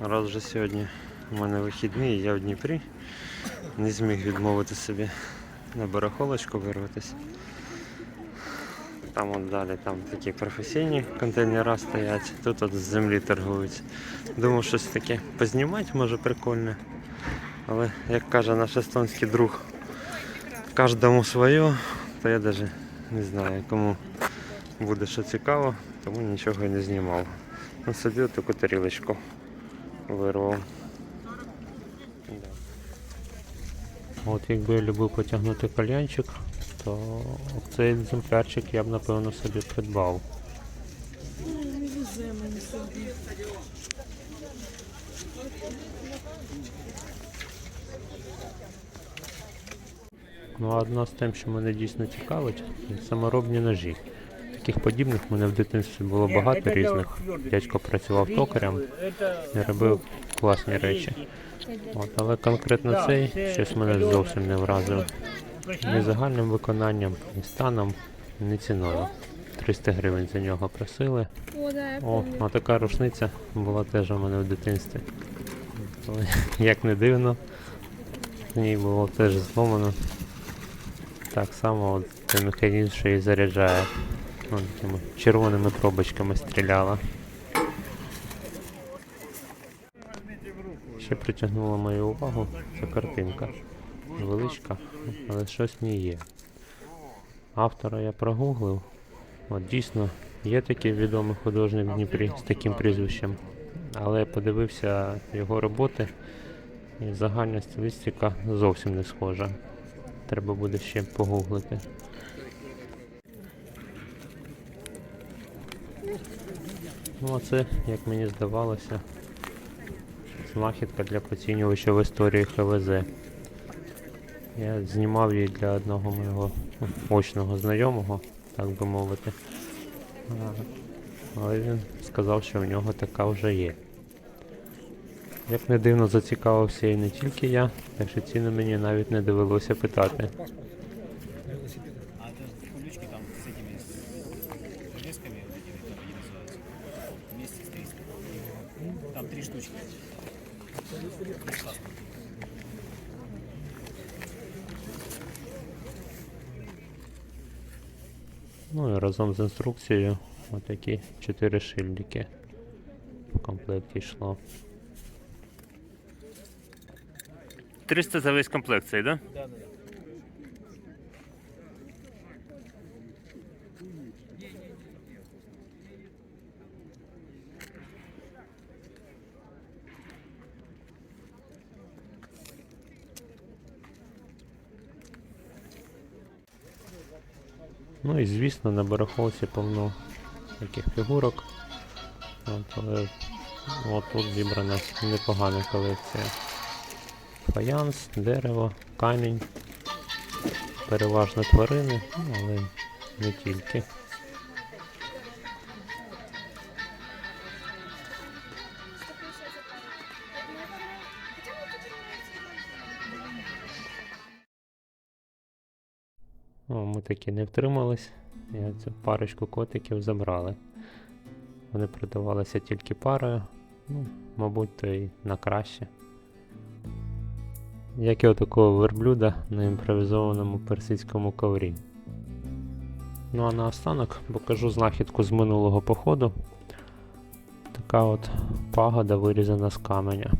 Раз вже сьогодні у мене вихідний, я в Дніпрі. Не зміг відмовити собі на барахолочку вирватися. Там от далі там такі професійні контейнера стоять, тут от з землі торгують. Думав, щось таке познімати, може прикольне. Але як каже наш естонський друг, кожному своє, то я навіть не знаю, кому буде що цікаво, тому нічого не знімав. Ну, собі таку тарілочку вирвав. От якби я любив потягнути кальянчик, то цей екземплярчик я б напевно собі придбав. Ну, а одна з тим, що мене дійсно цікавить, це саморобні ножі. Таких подібних в мене в дитинстві було багато різних. Дядько працював токарем і робив класні речі. От, але конкретно цей щось мене зовсім не вразив. Ні загальним виконанням, ні станом, ні ціною. 300 гривень за нього просили. О, а така рушниця була теж у мене в дитинстві. Але, Як не дивно, в ній було теж зломано. Так само от цей механізм, що і заряджає. Вон такими червоними пробочками стріляла. Ще притягнула мою увагу ця картинка. Невеличка, але щось ній є. Автора я прогуглив. От дійсно є такий відомий художник в Дніпрі з таким прізвищем. Але я подивився його роботи, і загальна стилістика зовсім не схожа. Треба буде ще погуглити. Ну а це, як мені здавалося, знахідка для поцінювача в історії ХВЗ. Я знімав її для одного моєго очного знайомого, так би мовити. Але він сказав, що в нього така вже є. Як не дивно зацікавився і не тільки я, так що ціну мені навіть не довелося питати. А там три штучки. Без паспорта. Ну і разом з інструкцією отакі чотири шильдики в комплекті йшло. 300 за весь комплект цей, да? Да, да, да. Ну і звісно на барахолці повно таких фігурок. От, але от тут зібрана непогана колекція. Фаянс, дерево, камінь, переважно тварини, але не тільки. Ми таки не втримались. І цю парочку котиків забрали. Вони продавалися тільки парою. Ну, мабуть, то й на краще. Як і отакого верблюда на імпровізованому персидському коврі. Ну а наостанок покажу знахідку з минулого походу. Така от пагода вирізана з каменя.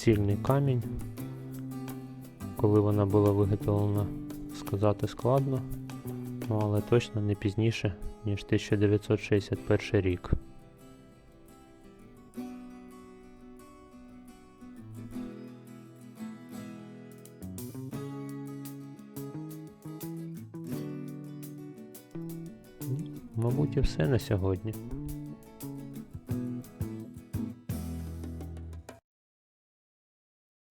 Цільний камінь. Коли вона була виготовлена, сказати складно, ну, але точно не пізніше, ніж 1961 рік. Мабуть, і все на сьогодні.